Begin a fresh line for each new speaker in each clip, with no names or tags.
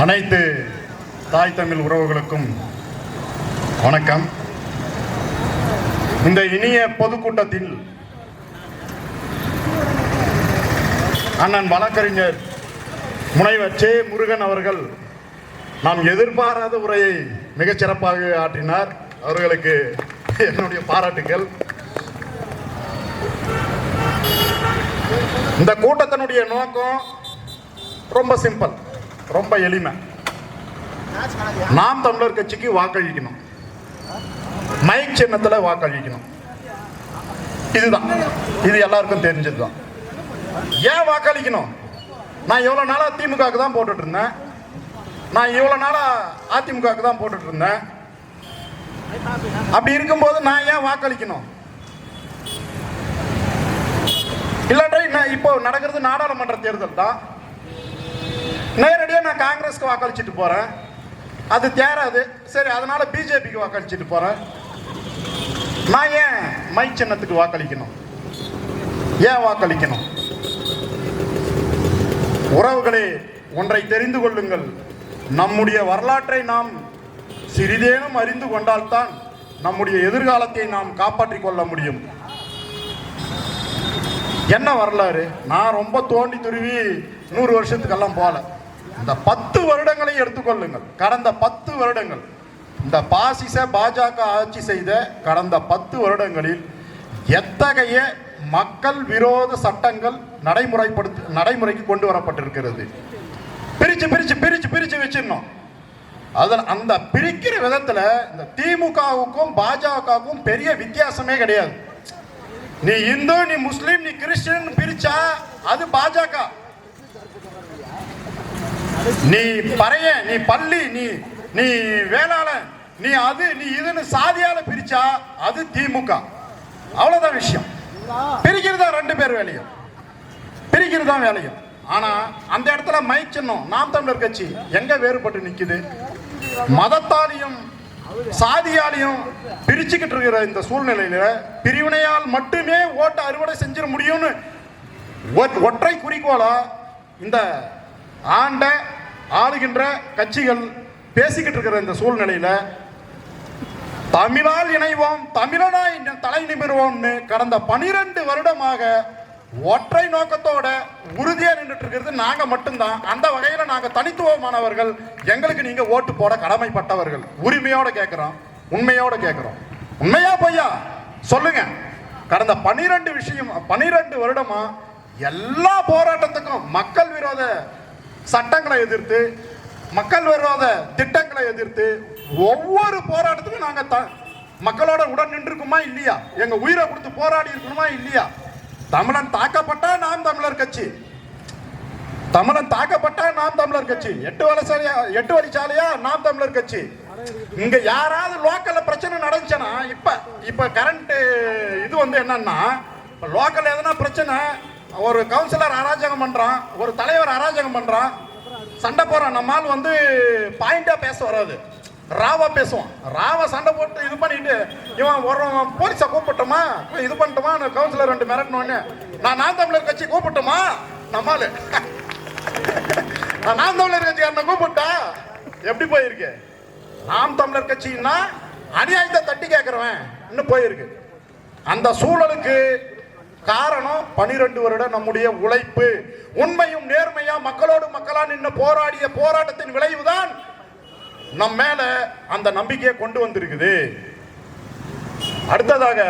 அனைத்து தாய் தமிழ் உறவுகளுக்கும் வணக்கம். இந்த இனிய பொதுக்கூட்டத்தில் அண்ணன் வழக்கறிஞர் முனைவர் சே முருகன் அவர்கள் நாம் எதிர்பாராத உரையை மிகச் சிறப்பாக ஆற்றினார். அவர்களுக்கு என்னுடைய பாராட்டுகள். இந்த கூட்டத்தினுடைய நோக்கம் ரொம்ப சிம்பிள். ரொம்ப எளிமை. நாம் தமிழர் கட்சிக்கு வாக்களிக்கணும். மைக் சின்னத்தில் வாக்களிக்கணும். இதுதான். இது எல்லாருக்கும் தெரிஞ்சதுதான். ஏன் வாக்களிக்கணும்? நான் எவ்வளோ நாளாக திமுகவுக்கு தான் போட்டுட்டு இருந்தேன். நான் இவ்வளோ நாளாக அதிமுகவுக்கு தான் போட்டுட்டு இருந்தேன். அப்படி இருக்கும்போது நான் ஏன் வாக்களிக்கணும்? இல்லாட்டா நான் இப்போ நடக்கிறது நாடாளுமன்ற தேர்தல் தான். நேரடியாக நான் காங்கிரஸ்க்கு வாக்களிச்சுட்டு போகிறேன் அது தேராது. சரி அதனால் பிஜேபிக்கு வாக்களிச்சுட்டு போகிறேன் நான் ஏன் மை சின்னத்துக்கு வாக்களிக்கணும்? ஏன் வாக்களிக்கணும்? உறவுகளே ஒன்றை தெரிந்து கொள்ளுங்கள். நம்முடைய வரலாற்றை நாம் சிறிதேனும் அறிந்து கொண்டால்தான் நம்முடைய எதிர்காலத்தை நாம் காப்பாற்றிக் கொள்ள முடியும். என்ன வரலாறு? நான் ரொம்ப தோண்டி துருவி நூறு வருஷத்துக்கெல்லாம் போகலை. இந்த பத்து வருடங்களை எடுத்துக்கொள்ளுங்கள். கடந்த பத்து வருடங்கள். இந்த பாசிச பாஜக ஆட்சி செய்த கடந்த பத்து வருடங்களில் எத்தகைய மக்கள் விரோத சட்டங்கள் நடைமுறைப்படுத்த நடைமுறைக்கு கொண்டு வரப்பட்டிருக்கிறது? பிரிச்சு பிரிச்சு பிரிச்சு பிரிச்சு வச்சிடணும். அதில் அந்த பிரிக்கிற விதத்துல இந்த திமுகவுக்கும் பாஜகவுக்கும் பெரிய வித்தியாசமே கிடையாது. நீ இந்து நீ முஸ்லீம் நீ கிறிஸ்டின் பிரிச்சா அது பாஜக. நீ பறைய நீ பள்ளி நீ நீ வேளாளன் நீ அது நீ இதுன்னு சாதியால பிரிச்சா அது திமுக. அவ்வளவுதான் விஷயம். பிரிக்கிறது தான் ரெண்டு பேர் வேலையும். பிரிக்கிறது தான் வேலையும். ஆனா அந்த இடத்துல மைக் சின்னம் நாம் தமிழர் கட்சி எங்க வேறுபட்டு நிக்குது? மதத்தாலையும் சாதியாலையும் பிரிச்சுக்கிட்டு இருக்கிற இந்த சூழ்நிலையில பிரிவினையால் மட்டுமே ஓட்டை அறுவடை செஞ்சிட முடியும்னு ஒற்றை குறிக்கோளா இந்த ஆண்ட ஆளுகின்ற கட்சிகள் பேசிக்கிட்டு இருக்கிற இந்த சூழ்நிலையில தமிழால் இணைவோம் தமிழனாய் தலை நிமிர்வோம்னு கடந்த பனிரெண்டு வருடமாக ஒற்றை நோக்கத்தோட உறுதியா நின்றுட்டு இருக்கிறது நாங்க மட்டும்தான். அந்த வகையில நாங்க தனித்துவமானவர்கள் எங்களுக்கு நீங்க ஓட்டு போட கடமைப்பட்டவர்கள். உரிமையோட கேட்கிறோம் உண்மையோட கேட்கிறோம் உண்மையா பொய்யா? சொல்லுங்க. கடந்த பனிரெண்டு விஷயம் பனிரெண்டு வருடமா எல்லா போராட்டத்துக்கும் மக்கள் விரோத சட்டங்களை எதிர்த்து மக்கள் விரோத திட்டங்களை எதிர்த்து ஒவ்வொரு போராட்டத்துக்கும் நாங்கள் த- மக்களோட உடன் நின்றுக்குமா இல்லையா? எங்கள் உயிரை கொடுத்து போராடி இருக்கணுமா இல்லையா? தமிழன் தாக்கப்பட்டா நாம் தமிழர் கட்சி. தமிழன் தாக்கப்பட்டா நாம் தமிழர் கட்சி. எட்டு வலசாலையா எட்டு வழிச்சாலையா நாம் தமிழர் கட்சி. இங்க யாராவது லோக்கல்ல பிரச்சனை நடந்துச்சுன்னா இப்ப இப்ப கரண்ட் இது வந்து என்னன்னா லோக்கல் எதனா பிரச்சனை ஒரு கவுன்சிலர் அராஜகம் பண்றான் ஒரு தலைவர் அராஜகம் பண்றான். சண்டை போறான் நம்மால் வந்து பாயிண்டா பேச வராது. ராவா பேசுவான். ராவா சண்டை போட்டு இது பண்ணிட்டு இவன் ஒரு போலீஸை கூப்பிட்டோமா? இது பண்ணிட்டோமா? கவுன்சிலர் ரெண்டு மிரட்டணும்னு நான் நான் தமிழர் கட்சி கூப்பிட்டோமா? நம்மால் நான் நாம் தமிழர் கட்சிக்காரனை கூப்பிட்டா எப்படி போயிருக்கு? நாம் தமிழர் கட்சின்னா அநியாயத்தை தட்டி கேட்குறவன். இன்னும் போயிருக்கு. அந்த சூழலுக்கு காரணம் பனிரெண்டு வருடம் நம்முடைய உழைப்பு. உண்மையும் நேர்மையா மக்களோடு மக்களா நின்று போராடிய போராட்டத்தின் விளைவுதான் நம் மேல அந்த நம்பிக்கையை கொண்டு வந்திருக்குது. அடுத்ததாக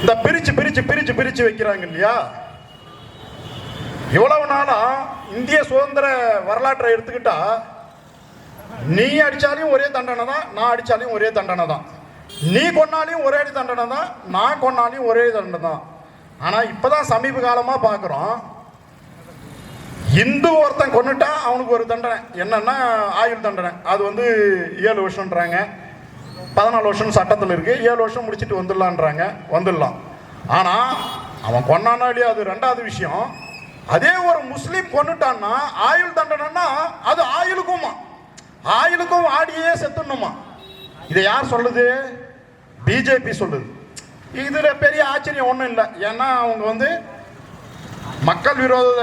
இந்த பிரிச்சு பிரிச்சு பிரிச்சு பிரிச்சு வைக்கிறாங்க இல்லையா? இவ்வளவு நாளா இந்திய சுதந்திர வரலாற்றை எடுத்துக்கிட்டா நீ அடிச்சாலையும் ஒரே தண்டனை தான் நான் அடிச்சாலையும் ஒரே தண்டனை தான். நீ கொன்னாலையும் ஒரே தண்டனை தான் நான் கொன்னாலையும் ஒரே தண்டனை தான். ஆனால் இப்போ தான் சமீப காலமாக பார்க்குறோம் இந்து ஒருத்தன் கொண்டுட்டா அவனுக்கு ஒரு தண்டனை. என்னன்னா ஆயுள் தண்டனை. அது வந்து ஏழு வருஷம்ன்றாங்க. பதினாலு வருஷம் சட்டத்தில் இருக்கு. ஏழு வருஷம் முடிச்சிட்டு வந்துடலான்றாங்க. வந்துடலாம். ஆனால் அவன் கொண்டானா இல்லையா? அது ரெண்டாவது விஷயம். அதே ஒரு முஸ்லீம் கொன்னுட்டான்னா ஆயுள் தண்டனைன்னா அது ஆயுளுக்குமா? ஆயுளுக்கும் ஆடியே செத்துணுமா இதை யார் சொல்லுது? பிஜேபி சொல்லுது. இதுல பெரிய ஆச்சரியம் ஒன்றும் இல்லை. ஏன்னா அவங்க வந்து மக்கள் விரோத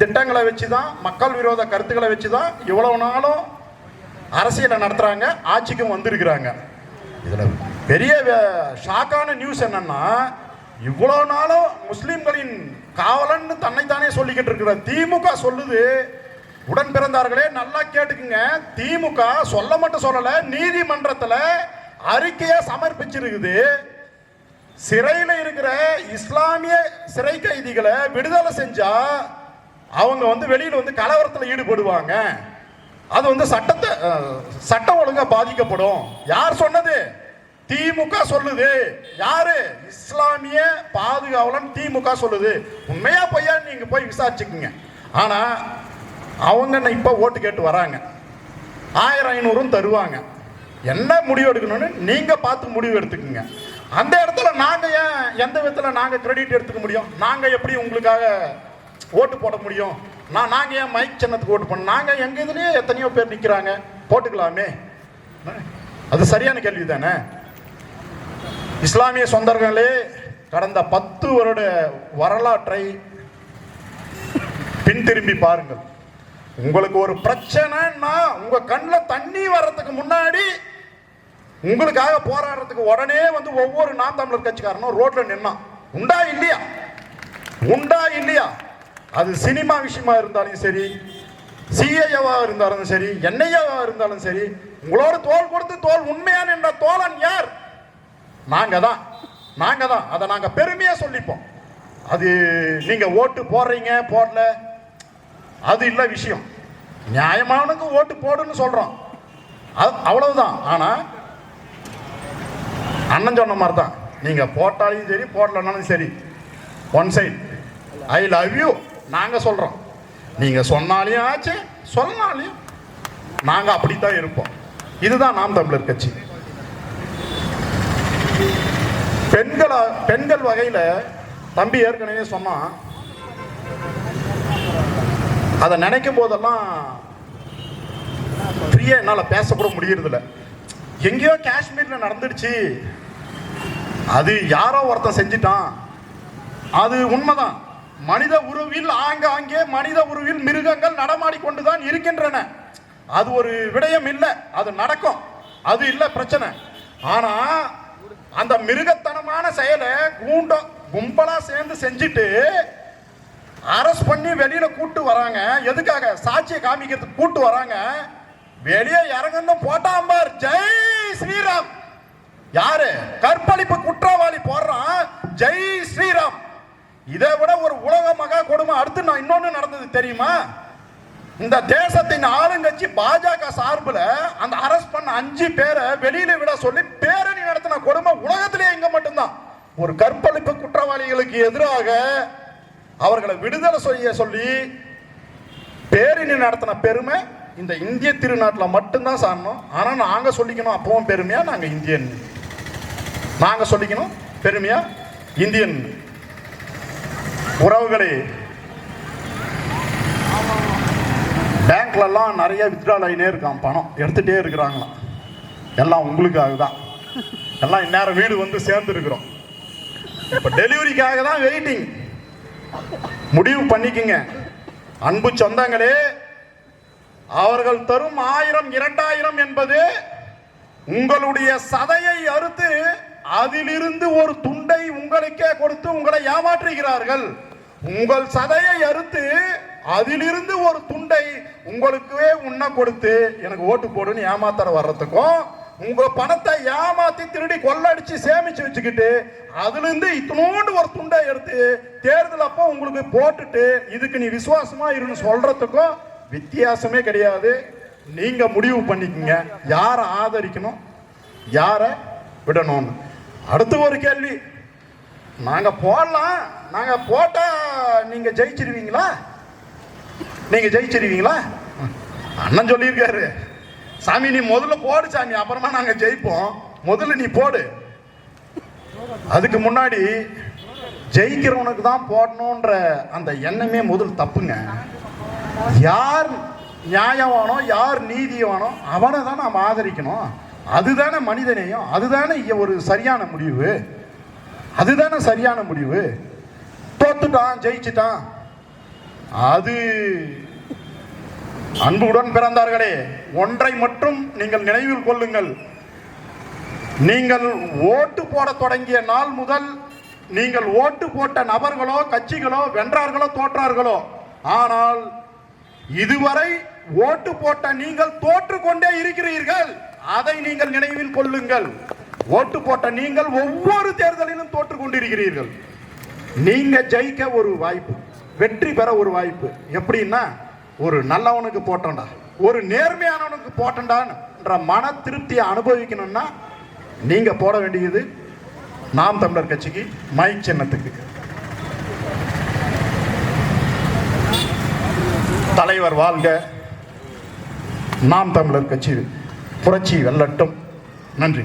திட்டங்களை வச்சு தான் மக்கள் விரோத கருத்துக்களை வச்சு தான் இவ்வளவு நாளும் அரசியலை நடத்துறாங்க ஆட்சிக்கும் வந்திருக்கிறாங்க. இதுல பெரிய ஷாக்கான நியூஸ் என்னன்னா இவ்வளவு நாளும் முஸ்லிம்களின் காவலன்னு தன்னைத்தானே சொல்லிக்கிட்டு இருக்கிற திமுக சொல்லுது. உடன் பிறந்தார்களே நல்லா கேட்டுக்குங்க. திமுக சொல்ல மட்டும் சொல்லலை நீதிமன்றத்தில் அறிக்கையை சமர்ப்பிச்சிருக்குது. சிறையில் இருக்கிற இஸ்லாமிய சிறை கைதிகளை விடுதலை செஞ்சா அவங்க வந்து வெளியில் வந்து கலவரத்தில் ஈடுபடுவாங்க. அது வந்து சட்டத்தை சட்டம் ஒழுங்கா பாதிக்கப்படும். யார் சொன்னது? திமுக சொல்லுது. யாரு? இஸ்லாமிய பாதுகாவலன் திமுக சொல்லுது. உண்மையா பொய்யா நீங்க போய் விசாரிச்சுக்குங்க. ஆனா அவங்க இப்ப ஓட்டு கேட்டு வராங்க. ஆயிரம் ஐநூறும் தருவாங்க. என்ன முடிவு எடுக்கணும்னு நீங்க பார்த்து முடிவு எடுத்துக்கோங்க. அந்த இடத்துல நாங்க ஏன் எந்த விதத்துல நாங்க கிரெடிட் எடுத்துக்க முடியும்? நாங்க எப்படி உங்களுக்காக ஓட்டு போட முடியும்? நான் நாங்க ஏன் மைக் சின்னத்துக்கு ஓட்டு பண்ண நாங்க எங்க இதுலயே எத்தனையோ பேர் நிக்கிறாங்க. போட்டுக்கலாமே. அது சரியான கேள்வி தானே இஸ்லாமிய சொந்தர்களே கடந்த பத்து வருட வரலாற்றை பின் திரும்பி பாருங்கள். உங்களுக்கு ஒரு பிரச்சனைன்னா உங்க கண்ணில் தண்ணி வர்றதுக்கு முன்னாடி உங்களுக்காக போராடுறதுக்கு உடனே வந்து ஒவ்வொரு நாம் தமிழர் கட்சிக்காரனும் ரோட்ல நின்னான். உண்டா இல்லையா? உண்டா இல்லையா? அது சினிமா விஷயமா இருந்தாலும் சரி சிஐஏவா இருந்தாலும் சரி என்ஐஏவா இருந்தாலும் சரி உங்களோட தோல் கொடுத்து தோல் உண்மையான என்ற தோழன் யார்? நாங்க தான் நாங்க தான் அதை நாங்க பெருமையா சொல்லிப்போம். அது நீங்க ஓட்டு போடுறீங்க போடல அது இல்ல விஷயம். நியாயமானவனுக்கு ஓட்டு போடுன்னு சொல்றோம். அது அவ்வளவுதான். ஆனா அண்ணன் சொன்ன மாதிரி தான் நீங்கள் போட்டாலும் சரி போடலனாலும் சரி. One side I love you நாங்கள் சொல்கிறோம் நீங்கள் சொன்னாலையும் ஆச்சு சொன்னாலையும் நாங்க அப்படித்தான் இருப்போம். இதுதான் நாம் தமிழர் கட்சி. பெண்கள பெண்கள் வகையில் தம்பி ஏற்கனவே சொன்னான் அதை நினைக்கும் போதெல்லாம் ஃப்ரீயாக என்னால் பேசக்கூட முடியறதில்லை. எங்கேயோ காஷ்மீர்ல நடந்துடுச்சு. அது யாரோ ஒருத்தன் செஞ்சிட்டான். அது உண்மைதான். மனித உருவில் ஆங்காங்கே மனித உருவில் மிருகங்கள் நடமாடிக்கொண்டுதான் இருக்கின்றன. அது ஒரு விடயம் இல்லை. அது நடக்கும். அது இல்லை பிரச்சனை. ஆனா அந்த மிருகத்தனமான செயலை கூண்டம் கும்பலா சேர்ந்து செஞ்சுட்டு அரஸ்ட் பண்ணி வெளியில கூட்டு வராங்க. எதுக்காக? சாட்சியை காமிக்கிறதுக்கு கூட்டு வராங்க. வெளியே இறங்கணும் போட்டாம்பார் ஜெய் ஸ்ரீராம். யாரு? கற்பழிப்பு குற்றவாளி போடுறான். ஜெய் ஸ்ரீராம். இதை விட ஒரு உலக மகா கொடுமை. அடுத்து நான் இன்னொன்று நடந்தது தெரியுமா? இந்த தேசத்தின் ஆளுங்கட்சி பாஜக சார்பில் அந்த அரஸ்ட் பண்ண அஞ்சு பேரை வெளியில விட சொல்லி பேரணி நடத்தின கொடுமை உலகத்திலே இங்க மட்டும்தான். ஒரு கற்பழிப்பு குற்றவாளிகளுக்கு எதிராக அவர்களை விடுதலை செய்ய சொல்லி பேரணி நடத்தின பெருமை இந்த இந்திய திருநாட்டில் மட்டும்தான் சாரணும் ஆனால் நாங்கள் சொல்லிக்கணும் அப்பவும் பெருமையாக நாங்கள் இந்தியன். நாங்கள் சொல்லிக்கணும் பெருமையாக இந்தியன். உறவுகளே. பேங்க்லலாம் நிறைய வித்ட்ரால் ஆகினே இருக்கான் பணம் எடுத்துகிட்டே இருக்கிறாங்களாம். எல்லாம் உங்களுக்காக தான் எல்லாம் இந்நேரம் வீடு வந்து சேர்ந்துருக்குறோம். இப்போ டெலிவரிக்காக தான் வெயிட்டிங் முடிவு பண்ணிக்கங்க. அன்பு சொந்தங்களே அவர்கள் தரும் ஆயிரம் இரண்டாயிரம் என்பது உங்களுடைய சதையை அறுத்து அதிலிருந்து ஒரு துண்டை உங்களுக்கே கொடுத்து உங்களை ஏமாற்றுகிறார்கள். உங்கள் சதையை அறுத்து அதிலிருந்து ஒரு துண்டை உங்களுக்கே உண்ண கொடுத்து எனக்கு ஓட்டு போடுன்னு ஏமாத்தர வர்றதுக்கும் உங்க பணத்தை ஏமாத்தி திருடி கொள்ளடிச்சு சேமிச்சு வச்சுக்கிட்டு அதுலேருந்து இத்தனோண்டு ஒரு துண்டை எடுத்து தேர்தல் அப்போ உங்களுக்கு போட்டுட்டு இதுக்கு நீ விசுவாசமா இருன்னு சொல்றதுக்கும் வித்தியாசமே கிடையாது. நீங்க முடிவு பண்ணிக்கங்க. யாரை ஆதரிக்கணும்? யாரை விடணும்னு. அடுத்து ஒரு கேள்வி. நாங்க போடலாம். நாங்க போட்டா நீங்க ஜெயிச்சிருவீங்களா? நீங்க ஜெயிச்சிருவீங்களா? அண்ணன் சொல்லியிருக்காரு. சாமி நீ முதல்ல போடு சாமி. அப்புறமா நாங்க ஜெயிப்போம். முதல்ல நீ போடு. அதுக்கு முன்னாடி ஜெயிக்கிறவனுக்கு தான் போடணுன்ற அந்த எண்ணமே முதல் தப்புங்க. யார் நியாயவானோ யார் நீதியானோ அவனை தான் நாம் ஆதரிக்கணும். அதுதானே மனிதநேயம் அதுதானே ஒரு சரியான முடிவு. அதுதானே சரியான முடிவு. தோத்துட்டான் ஜெயிச்சிட்டான். அது அன்புடன் பிறந்தார்களே ஒன்றை மட்டும் நீங்கள் நினைவில் கொள்ளுங்கள். நீங்கள் ஓட்டு போட தொடங்கிய நாள் முதல் நீங்கள் ஓட்டு போட்ட நபர்களோ கட்சிகளோ வென்றார்களோ தோற்றார்களோ ஆனால் இதுவரை ஓட்டு போட்ட நீங்கள் தோற்று கொண்டே இருக்கிறீர்கள். அதை நீங்கள் நினைவில் கொள்ளுங்கள். ஓட்டு போட்ட நீங்கள் ஒவ்வொரு தேர்தலிலும் தோற்று கொண்டிருக்கிறீர்கள் நீங்க ஜெயிக்க ஒரு வாய்ப்பு வெற்றி பெற ஒரு வாய்ப்பு எப்படின்னா ஒரு நல்லவனுக்கு போட்டோம்டா ஒரு நேர்மையானவனுக்கு போட்டண்டான்ற மன திருப்தியை அனுபவிக்கணும்னா நீங்க போட வேண்டியது நாம் தமிழர் கட்சிக்கு மை சின்னத்துக்கு. தலைவர் வாழ்க. நாம் தமிழர் கட்சி புரட்சி வெல்லட்டும். நன்றி.